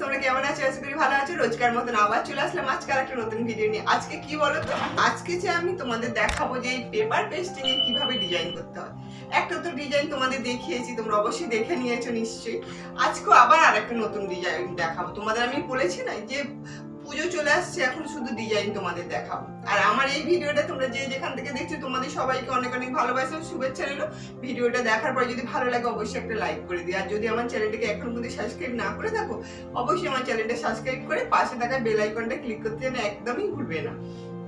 তোমরা কেমন আছো? আশা করি ভালো আছো। রোজকার মতন আবার চলে আসলাম আজকে একটা নতুন ভিডিও নিয়ে। আজকে কি বলো তো আজকে যে আমি তোমাদের দেখাবো যে এই পেপার পেস্টিং এ কীভাবে ডিজাইন করতে হয়। একটা তো ডিজাইন তোমাদের দেখিয়েছি, তোমরা অবশ্যই দেখে নিয়েছো নিশ্চয়ই। আজকেও আবার আর একটা নতুন ডিজাইন দেখাবো। তোমাদের আমি বলেছি না যে পুজো চলে আসছে, এখন শুধু ডিজাইন তোমাদের দেখাবো। আর আমার এই ভিডিওটা তোমরা যে যেখান থেকে দেখছ, তোমাদের সবাইকে অনেক অনেক ভালোবাসা, শুভেচ্ছা রইল। ভিডিওটা দেখার পর যদি ভালো লাগে, অবশ্যই একটা লাইক করে দিও। আর যদি আমার চ্যানেলটাকে এখন পর্যন্ত সাবস্ক্রাইব না করে থাকো, অবশ্যই আমার চ্যানেলটা সাবস্ক্রাইব করে পাশে থাকা বেল আইকনটা ক্লিক করতে যেন একদমই ভুলবে না।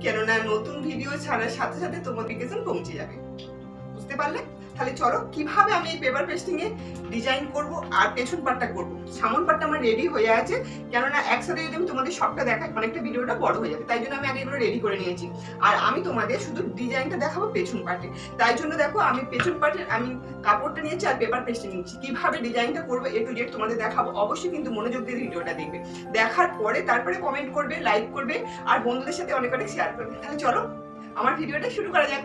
কেননা নতুন ভিডিও ছাড়ার সাথে সাথে তোমার নোটিফিকেশন পৌঁছে যাবে। বুঝতে পারলে? তাহলে চলো, কীভাবে আমি এই পেপার পেস্টিং এ ডিজাইন করব আর পেছন পার্টটা করব? সামন পার্টটা আমার রেডি হয়ে আছে, কেননা একসাথে যদি আমি তোমাদের সবটা দেখাই, অনেকটা ভিডিওটা বড় হয়ে যাবে, তাই জন্য আমি আগে এগুলো রেডি করে নিয়েছি। আর আমি তোমাদের শুধু ডিজাইনটা দেখাবো পেছন পার্টে তাই জন্য দেখো, আমি পেছন পার্টের আমি কাপড়টা নিয়েছি আর পেপার পেস্টিং নিয়েছি। কীভাবে ডিজাইনটা করব এ টু জেড তোমাদের দেখাবো, অবশ্যই কিন্তু মনোযোগ দিয়ে ভিডিওটা দেখবে। দেখার পরে তারপরে কমেন্ট করবে লাইক করবে, আর বন্ধুদের সাথে অনেক অনেক শেয়ার করবে। তাহলে চলো, আমার ভিডিওটা শুরু করা যাক।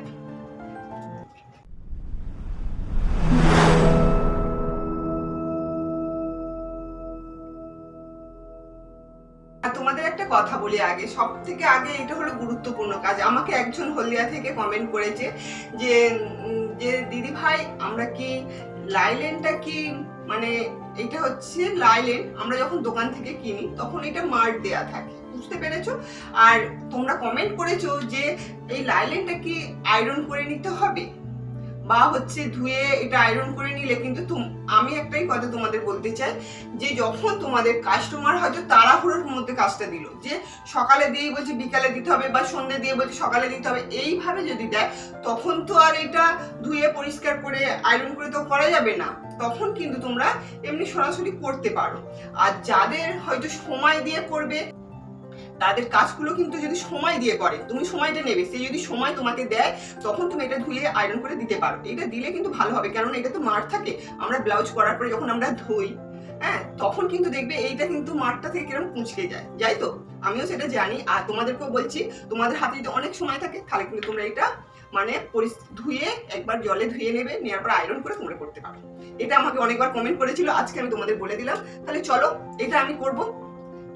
তোমাদের একটা কথা বলি আগে। সব থেকে আগে এটা হলো গুরুত্বপূর্ণ কাজ। আমাকে একজন হলদিয়া থেকে কমেন্ট করেছে যে যে দিদি ভাই, আমরা কি লাইলেনটা কি মানে এটা হচ্ছে লাইলেন, আমরা যখন দোকান থেকে কিনি, তখন এটা মার্ক দেয়া থাকে। বুঝতে পেরেছ? আর তোমরা কমেন্ট করেছ যে, এই লাইলেনটা কি আয়রন করে নিতে হবে? বা হচ্ছে ধুয়ে এটা আয়রন করে নিলে কিন্তু আমি একটাই কথা তোমাদের বলতে চাই যে যখন তোমাদের কাস্টমার হয়তো তাড়াহুড়োর মধ্যে কাজটা দিল, যে সকালে দিয়ে বলছে বিকালে দিতে হবে বা সন্ধ্যে দিয়ে বলছে সকালে দিতে হবে, এইভাবে যদি দেয়, তখন তো আর এটা ধুয়ে পরিষ্কার করে আয়রন করে তো করা যাবে না। তখন কিন্তু তোমরা এমনি সরাসরি করতে পারো। আর যাদের হয়তো সময় দিয়ে করবে তাদের কাজগুলো কিন্তু যদি সময় দিয়ে করে, তুমি সময়টা নেবে, সে যদি সময় তোমাকে দেয়, তখন তুমি এটা ধুয়ে আয়রন করে দিতে পারো। এটা দিলে কিন্তু ভালো হবে কারণ এটা তো মার থাকে। আমরা ব্লাউজ করার পরে যখন আমরা ধুই হ্যাঁ তখন কিন্তু দেখবে এইটা কিন্তু মাঠটা থেকে কীরকম কুঁচকে যায়। যাই তো, আমিও সেটা জানি। আর তোমাদেরকেও বলছি, তোমাদের হাতে যদি অনেক সময় থাকে, তাহলে কিন্তু তোমরা এটা মানে ধুয়ে একবার জলে ধুয়ে নেবে নেওয়ার পর আয়রন করে তোমরা করতে পারো। এটা আমাকে অনেকবার কমেন্ট করেছিল, আজকে আমি তোমাদের বলে দিলাম। তাহলে চলো, এটা আমি করব।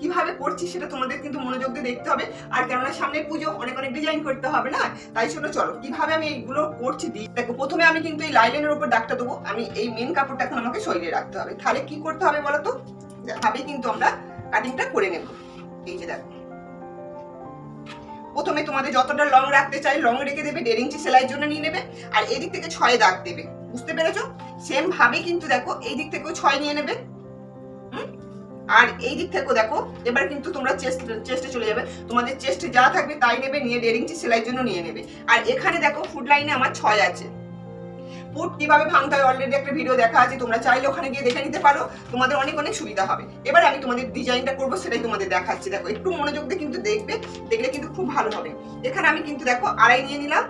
কীভাবে করছি সেটা তোমাদের কিন্তু মনোযোগ দিয়ে দেখতে হবে। আর কেননা সামনে পুজো অনেক অনেক ডিজাইন করতে হবে না? তাই জন্য চলো, কীভাবে আমি এইগুলো করছি দিই দেখো, প্রথমে আমি কিন্তু এই লাইনের উপর দাগটা দেবো। আমি এই মেন কাপড়টা এখন আমাকে সরিয়ে রাখতে হবে। তাহলে কি করতে হবে বলো তো? ভাবে কিন্তু আমরা কাটিংটা করে নেব। এই যে দেখো। প্রথমে তোমাদের যতটা লং রাখতে চাই লং রেখে দেবে, দেড় ইঞ্চি সেলাইয়ের জন্য নিয়ে নেবে। আর এদিক থেকে ছয় দাগ দেবে। বুঝতে পেরেছ? সেম ভাবে কিন্তু দেখো এই দিক থেকেও ছয় নিয়ে নেবে? আর এই দিক থেকেও দেখো, এবার কিন্তু তোমরা চেস্ট চেস্টে চলে যাবে। তোমাদের চেস্টে যা থাকবে তাই নেবে, নিয়ে দেড় ইঞ্চি সেলাইয়ের জন্য নিয়ে নেবে। আর এখানে দেখো ফুড লাইনে আমার ছয় আছে। পুট কীভাবে ভাঙতে হয় অলরেডি একটা ভিডিও দেখা আছে, তোমরা চাইলে ওখানে গিয়ে দেখে নিতে পারো, তোমাদের অনেক অনেক সুবিধা হবে। এবার আমি তোমাদের ডিজাইনটা করব, সেটাই তোমাদের দেখাচ্ছি। দেখো, একটু মনোযোগ দিয়ে কিন্তু দেখবে, দেখলে কিন্তু খুব ভালো হবে। এখানে আমি কিন্তু দেখো, আড়াই নিয়ে নিলাম।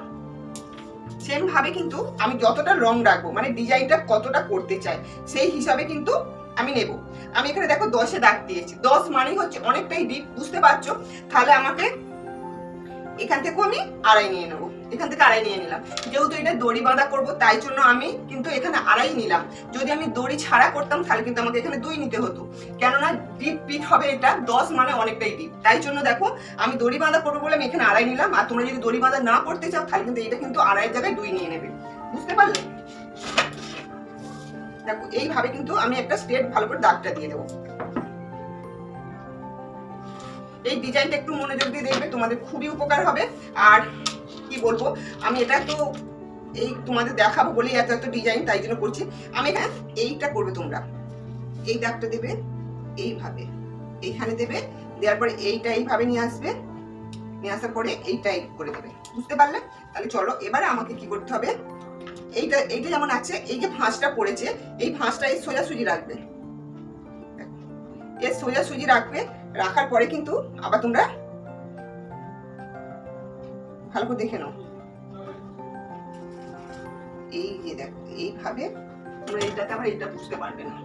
সেম ভাবে কিন্তু আমি যতটা রং রাখব মানে ডিজাইনটা কতটা করতে চাই, সেই হিসাবে কিন্তু আমি নেব। আমি এখানে দেখো দশে দাগ দিয়েছি। দশ মানে হচ্ছে অনেকটাই ডিপ বুঝতে পারছ? তাহলে আমাকে এখান থেকেও আমি আড়াই নিয়ে নেব। এখান থেকে আড়াই নিয়ে নিলাম। যেহেতু এটা দড়ি বাঁধা করব, তাই জন্য আমি কিন্তু এখানে আড়াই নিলাম। যদি আমি দড়ি ছাড়া করতাম, তাহলে কিন্তু আমাকে এখানে দুই নিতে হতো। কেননা ডিপ পিট হবে এটা, দশ মানে অনেকটাই ডিপ তাই জন্য দেখো, আমি দড়ি বাঁধা করব বলে আমি এখানে আড়াই নিলাম। আর তোমরা যদি দড়ি বাঁধা না করতে চাও, তাহলে কিন্তু এটা কিন্তু আড়াই জায়গায় দুই নিয়ে নেবে। বুঝতে পারলে? দেখো, এইভাবে কিন্তু আমি একটা স্ট্রেট ভালো করে দাগটা দিয়ে দেবো। এই ডিজাইনটা একটু মনোযোগ দিয়ে দেখবে, তোমাদের খুবই উপকার হবে। আর কি বলব, আমি এটা তো এই তোমাদের দেখাবো বলেই এত এত ডিজাইন তাই জন্য করছি। আমি হ্যাঁ এইটা করবে তোমরা। এই দাগটা দেবে এইভাবে। এইখানে দেবে, দেওয়ার পরে এইটা এইভাবে নিয়ে আসবে। নিয়ে আসার পরে এইটাই করে দেবে। বুঝতে পারলে? তাহলে চলো, এবারে আমাকে কি করতে হবে? এইটা এইটা যেমন আছে, এই যে ভাঁজটা পড়েছে, এই ভাঁজটা এই সোজাসুজি রাখবে। এর সোজাসুজি রাখবে, রাখার পরে কিন্তু আবার তোমরা ভালো করে দেখে নাও। এই যে দেখো, এইভাবে তোমরা এটাতে আবার এটা বুঝতে পারবে না।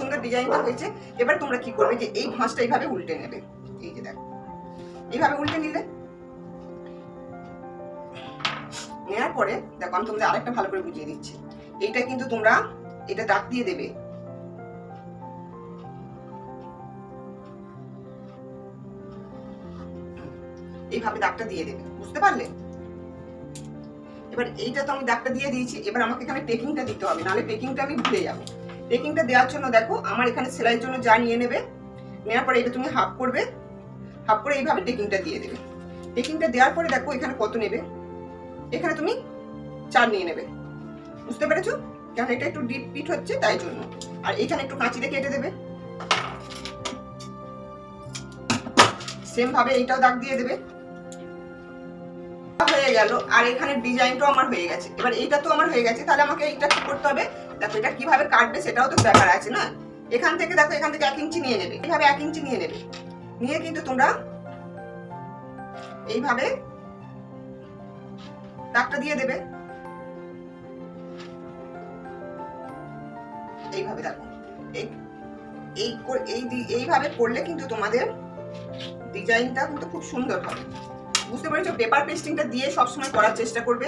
সুন্দর ডিজাইনটা হয়েছে, এবার তোমরা কি করবে যে এই ভাঁজটা এইভাবে উল্টে নেবে। এই যে দেখো। এইভাবে উল্টে নিলে। নেওয়ার পরে, দেখো, আমি তোমাদের আরেকটা ভালো করে বুঝিয়ে দিচ্ছি। এইটা কিন্তু তোমরা, এটা দাগ দিয়ে দেবে। এইভাবে দাগটা দিয়ে দেবে। বুঝতে পারলে? এবার এইটা তো আমি দাগটা দিয়ে দিয়েছি, এবার আমাকে এখানে পেকিংটা দিতে হবে, নাহলে পেকিংটা আমি ভুলে যাব। টেকিংটা দেওয়ার জন্য দেখো, আমার এখানে সেলাইয়ের জন্য যা নিয়ে নেবে, নেওয়ার পরে এটা তুমি হাফ করবে হাফ করে এইভাবে টেকিংটা দিয়ে দেবে। টেকিংটা দেওয়ার পরে দেখো এখানে কত নেবে? এখানে তুমি চার নিয়ে নেবে। বুঝতে পেরেছ? কারণ এটা একটু ডিপ পিট হচ্ছে তাই জন্য। আর এখানে একটু কাঁচিতে কেটে দেবে। সেম ভাবে এইটাও দাগ দিয়ে দেবে। হয়ে গেল। আর এখানে ডিজাইনটাও আমার হয়ে গেছে। এবার এইটা তো আমার হয়ে গেছে, তাহলে আমাকে এইটা কি করতে হবে? দেখো এটা কীভাবে কাটবে সেটাও তো ব্যাপার আছে না? এখান থেকে দেখো, এখান থেকে এক ইঞ্চি নিয়ে নেবে। এইভাবে এক ইঞ্চি নিয়ে নেবে? নিয়ে কিন্তু তোমরা এইভাবে দাগটা দিয়ে দেবে। এইভাবে দেখো। এইভাবে করলে কিন্তু তোমাদের ডিজাইনটা কিন্তু খুব সুন্দর হবে। বুঝতে পেরেছ? পেপার পেস্টিংটা দিয়ে সবসময় করার চেষ্টা করবে।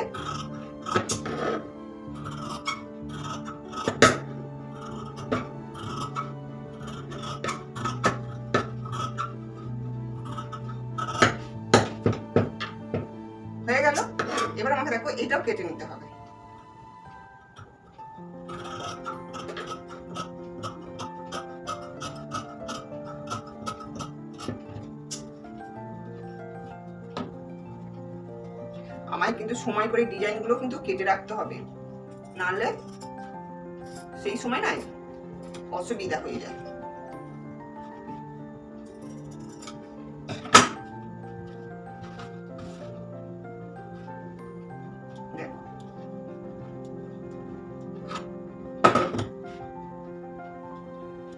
আমায় কিন্তু সময় করে ডিজাইনগুলো কিন্তু কেটে রাখতে হবে। নাহলে সেই সময় নাই অসুবিধা হয়ে যায়।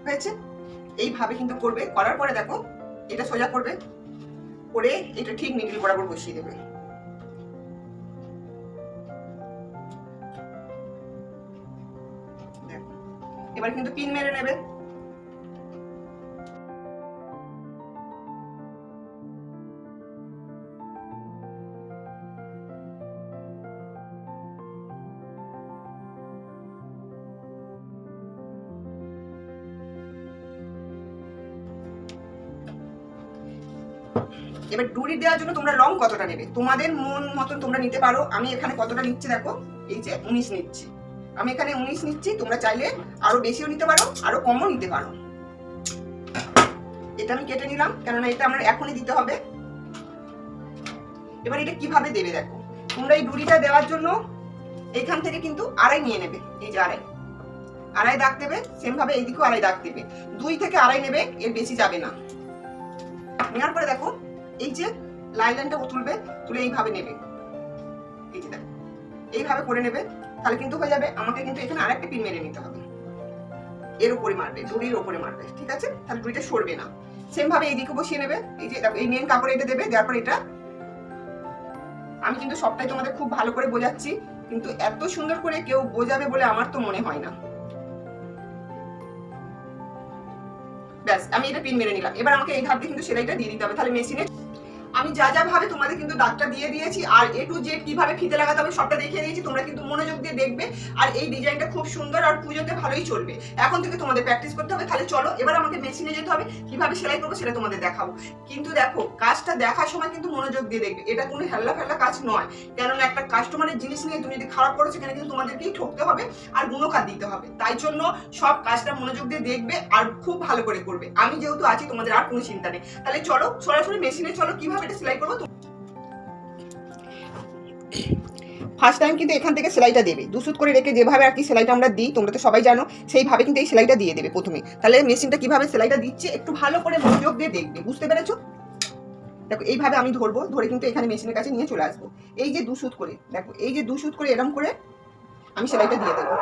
হয়েছে? এইভাবে কিন্তু করবে। করার পরে দেখো, এটা সোজা করবে, করে এটা ঠিক মিডিল বরাবর বসিয়ে দেবে। এবার কিন্তু পিন মেরে নেবে। এবার ডুরি দেওয়ার জন্য তোমরা লং কতটা নেবে? তোমাদের মন মতন তোমরা নিতে পারো। আমি এখানে কতটা নিচ্ছি দেখো? এই যে উনিশ নিচ্ছি। আমি এখানে উনিশ নিচ্ছি, তোমরা চাইলে আরও বেশিও নিতে পারো, আরও কমও নিতে পারো। এটা আমি কেটে নিলাম, কেননা এটা আমার এখনই দিতে হবে। এবার এটা কীভাবে দেবে দেখো, তোমরা এই ডুরিটা দেওয়ার জন্য এখান থেকে কিন্তু আড়াই নিয়ে নেবে, এই যে আড়াই। আড়াই দাগ দেবে সেম ভাবে এইদিকেও আড়াই দাগ দেবে। দুই থেকে আড়াই নেবে, এর বেশি যাবে না। নেওয়ার পরে দেখো, এই যে লাইনটা তুলবে, তুলে এইভাবে নেবে। এই যে দেখো, এইভাবে করে নেবে। তাহলে কিন্তু হয়ে যাবে, আমাকে কিন্তু এখানে আরেকটা পিন মেরে নিতে হবে। এর উপরে মারবে, দড়ির উপরে মারবে, ঠিক আছে? তাহলে দড়িটা সরবে না। সেম ভাবে এইদিকে বসিয়ে নেবে, এই যে এই মেন কাপড় এটা দেবে, দেওয়ার পর এটা আমি কিন্তু সবটাই তোমাদের খুব ভালো করে বোঝাচ্ছি, কিন্তু এত সুন্দর করে কেউ বোঝাবে বলে আমার তো মনে হয় না। ব্যাস, আমি এটা পিন মেরে নিলাম। এবার আমাকে এই ধাপ দিয়ে কিন্তু সেলাইটা দিয়ে দিতে হবে। তাহলে মেশিনে আমি যা যা ভাবে তোমাদের কিন্তু দাগটা দিয়ে দিয়েছি, আর এ টু জেড কীভাবে ফিতে লাগাতে হবে সবটা দেখিয়ে দিয়েছি, তোমরা কিন্তু মনোযোগ দিয়ে দেখবে, আর এই ডিজাইনটা খুব সুন্দর আর পুজোতে ভালোই চলবে। এখন থেকে তোমাদের প্র্যাকটিস করতে হবে, তাহলে চলো, এবার আমাকে মেশিনে যেতে হবে, কীভাবে সেলাই করব সেটা তোমাদের দেখাবো। কিন্তু দেখো, কাজটা দেখার সময় কিন্তু মনোযোগ দিয়ে দেখবে, এটা কোনো হেল্লা ফেল্লা কাজ নয়। কেননা একটা কাস্টমারের জিনিস নিয়ে তুমি যদি খারাপ করো, সেখানে কিন্তু তোমাদেরকেই ঠকতে হবে, আর গুণকার দিতে হবে। তাই জন্য সব কাজটা মনোযোগ দিয়ে দেখবে, আর খুব ভালো করে করবে। আমি যেহেতু আছি, তোমাদের আর কোনো চিন্তা নেই। তাহলে চলো, সরাসরি মেশিনে চলো, কীভাবে এটা সেলাই ফার্স্ট টাইম কিন্তু এখান থেকে সেলাইটা দেবে। দুসুত করে রেখে যেভাবে আর কি সেলাইটা আমরা দিই, তোমরা তো সবাই জানো, সেইভাবে কিন্তু এই সেলাইটা দিয়ে দেবে প্রথমে। তাহলে মেশিনটা কীভাবে সেলাইটা দিচ্ছে, একটু ভালো করে মনোযোগ দিয়ে দেখবে। বুঝতে পেরেছ? দেখো, এইভাবে আমি ধরবো, ধরে কিন্তু এখানে মেশিনের কাছে নিয়ে চলে আসব। এই যে দুসুত করে, দেখো, এই যে দুসুত করে, এরম করে আমি সেলাইটা দিয়ে দেবো।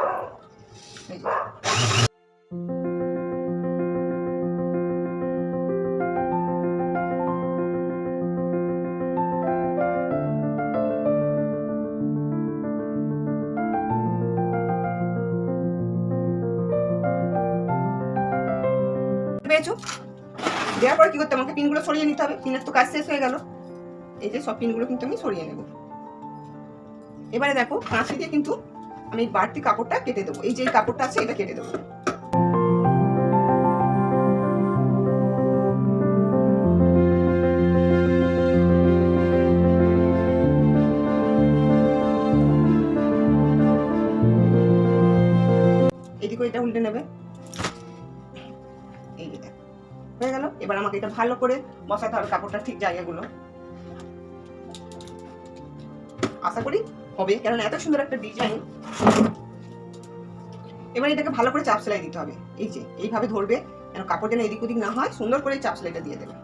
পেয়েছ? দেওয়ার পর কি করতে? আমাকে পিনগুলো সরিয়ে নিতে হবে। পিনের তো কাজ শেষ হয়ে গেল। এই যে সব পিনগুলো কিন্তু আমি সরিয়ে নেব। এবারে দেখো, কাঁচি দিয়ে কিন্তু আমি বাড়তি কাপড়টা কেটে দেবো। এই যে কাপড়টা আছে, এটা কেটে দেবো। এদিকে এটা উল্টে নেবে। হয়ে গেল। এবার আমাকে এটা ভালো করে বসাতে হবে কাপড়টা ঠিক জায়গাগুলো। আশা করি হবে কারণ এত সুন্দর একটা ডিজাইন এবার এটাকে ভালো করে চাপ সেলাই দিতে হবে। এই যে, এইভাবে ধরবে কেন কাপড় যেন এদিক ওদিক না হয়, সুন্দর করে চাপ সেলাইটা দিয়ে দেবে।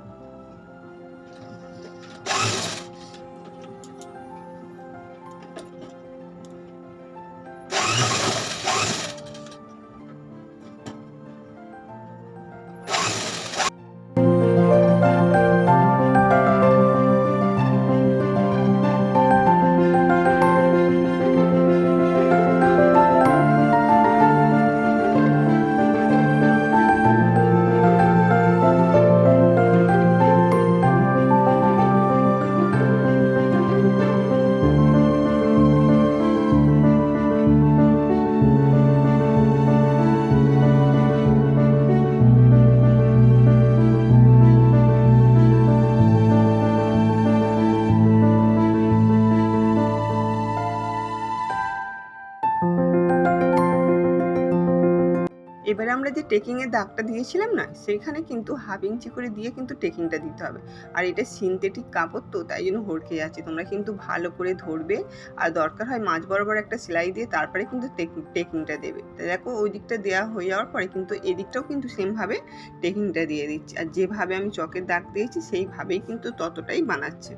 যে টেকিংয়ের দাগটা দিয়েছিলাম না সেইখানে কিন্তু হাফ ইঞ্চি করে দিয়ে কিন্তু টেকিংটা দিতে হবে। আর এটা সিনথেটিক কাপড় তো, তাই জন্য হড়কে যাচ্ছে। তোমরা কিন্তু ভালো করে ধরবে। আর দরকার হয় মাঝ বরাবর একটা সেলাই দিয়ে তারপরে কিন্তু টেকিংটা দেবে। তো দেখো, ওই দিকটা দেওয়া হয়ে যাওয়ার পরে কিন্তু এদিকটাও কিন্তু সেমভাবে টেকিংটা দিয়ে দিচ্ছি। আর যেভাবে আমি চকের দাগ দিয়েছি, সেইভাবেই কিন্তু ততটাই বানাচ্ছে।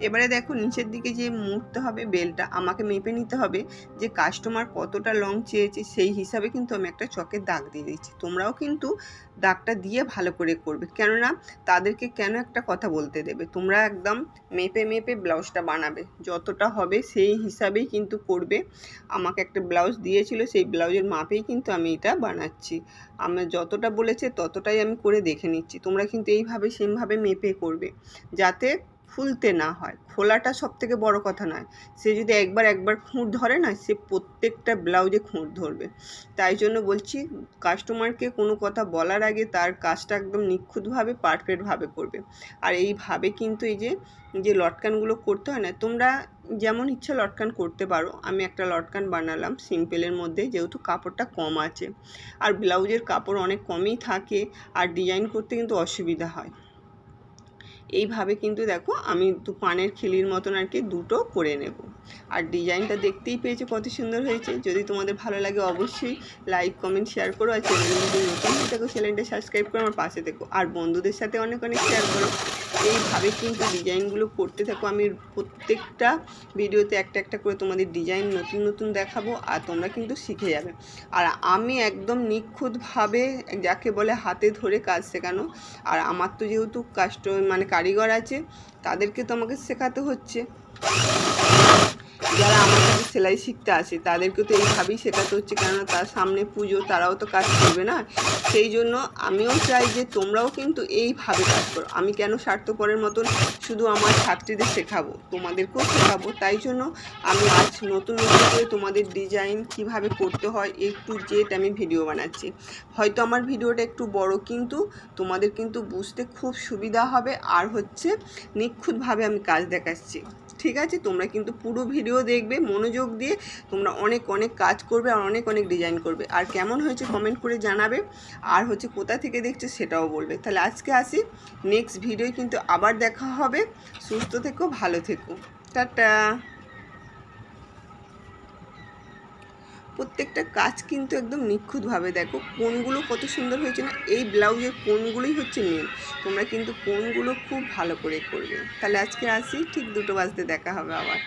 এবারে দেখো, নিচের দিকে যে মুড়তে হবে বেলটা, আমাকে মেপে নিতে হবে যে কাস্টমার কতটা লং চেয়েছে, সেই হিসাবে কিন্তু আমি একটা চকের দাগ দিয়ে দিচ্ছি তোমরাও কিন্তু দাগটা দিয়ে ভালো করে করবে। কেননা তাদেরকে কেন একটা কথা বলতে দেবে? তোমরা একদম মেপে মেপে ব্লাউজটা বানাবে। যতটা হবে সেই হিসাবেই কিন্তু করবে। আমাকে একটা ব্লাউজ দিয়েছিল, সেই ব্লাউজের মাপেই কিন্তু আমি এটা বানাচ্ছি। আমি যতটা বলেছে ততটাই আমি করে দেখে নিচ্ছি। তোমরা কিন্তু এইভাবে সেমভাবে মেপে করবে। যাতে খুলতে না হয়। খোলাটা সব থেকে বড় কথা নয়। সে যদি একবার একবার খুঁট ধরে না, সে প্রত্যেকটা ব্লাউজে খুঁট ধরবে। তাই জন্য বলছি কাস্টমারকে কোনো কথা বলার আগে তার কাজটা একদম নিখুঁতভাবে পারফেক্টভাবে করবে। আর এইভাবে কিন্তু এই যে যে লটকানগুলো করতে হয় না, তোমরা যেমন ইচ্ছা লটকান করতে পারো। আমি একটা লটকান বানালাম সিম্পলের মধ্যে, যেহেতু কাপড়টা কম আছে। আর ব্লাউজের কাপড় অনেক কমই থাকে, আর ডিজাইন করতে কিন্তু অসুবিধা হয়। এইভাবে কিন্তু দেখো আমি দু পানের খিলির মতন আর কি দুটো করে নেব। আর ডিজাইনটা দেখতেই পেয়েছ কত সুন্দর হয়েছে। যদি তোমাদের ভালো লাগে অবশ্যই লাইক, কমেন্ট, শেয়ার করো। আর চ্যানেলের মধ্যে নতুন হয়ে থাকো চ্যানেলটা সাবস্ক্রাইব করো আমার পাশে থেকো। আর বন্ধুদের সাথে অনেক অনেক শেয়ার করো। এইভাবে কিন্তু ডিজাইনগুলো করতে থাকো। আমি প্রত্যেকটা ভিডিওতে একটা একটা করে তোমাদের ডিজাইন নতুন নতুন দেখাবো আর তোমরা কিন্তু শিখে যাবে। আর আমি একদম নিখুঁতভাবে যাকে বলে হাতে ধরে কাজ শেখানো, আর আমার তো যেহেতু কাস্টম মানে কারিগর আছে তাদেরকে তোমাকে শেখাতে হচ্ছে। যারা আমার কাছে সেলাই শিখতে আসে, তাদেরকে তো এইভাবেই শেখাতে হচ্ছে কেননা তার সামনে পুজো, তারাও তো কাজ করবে না। সেই জন্য আমিও চাই যে তোমরাও কিন্তু এইভাবে কাজ করো। আমি কেন স্বার্থপরের মতন শুধু আমার ছাত্রীদের শেখাবো, তোমাদেরকেও শেখাবো। তাই জন্য আমি আজ নতুন নতুন করে তোমাদের ডিজাইন কীভাবে করতে হয় একটু জেট আমি ভিডিও বানাচ্ছি। হয়তো আমার ভিডিওটা একটু বড়, কিন্তু তোমাদের কিন্তু বুঝতে খুব সুবিধা হবে। আর হচ্ছে নিখুঁতভাবে আমি কাজ দেখাচ্ছি। ঠিক আছে? তোমরা কিন্তু পুরো ভিডিও দেখবে, মনোযোগ দিয়ে তোমরা অনেক অনেক কাজ করবে আর অনেক অনেক ডিজাইন করবে। আর কেমন হয়েছে কমেন্ট করে জানাবে। আর হচ্ছে কোথা থেকে দেখছে সেটাও বলবে। তাহলে আজকে আসি। নেক্সট ভিডিও কিন্তু আবার দেখা হবে। সুস্থ থেকো, ভালো থেকো। টাটা! প্রত্যেকটা কাজ কিন্তু একদম নিখুঁতভাবে দেখো, কোনগুলো কত সুন্দর হয়েছে না, এই ব্লাউজের কোনগুলোই হচ্ছে মেন তোমরা কিন্তু কোনগুলো খুব ভালো করে করবে। তাহলে আজকে আসি, ঠিক দুটো বাজতে দেখা হবে আবার।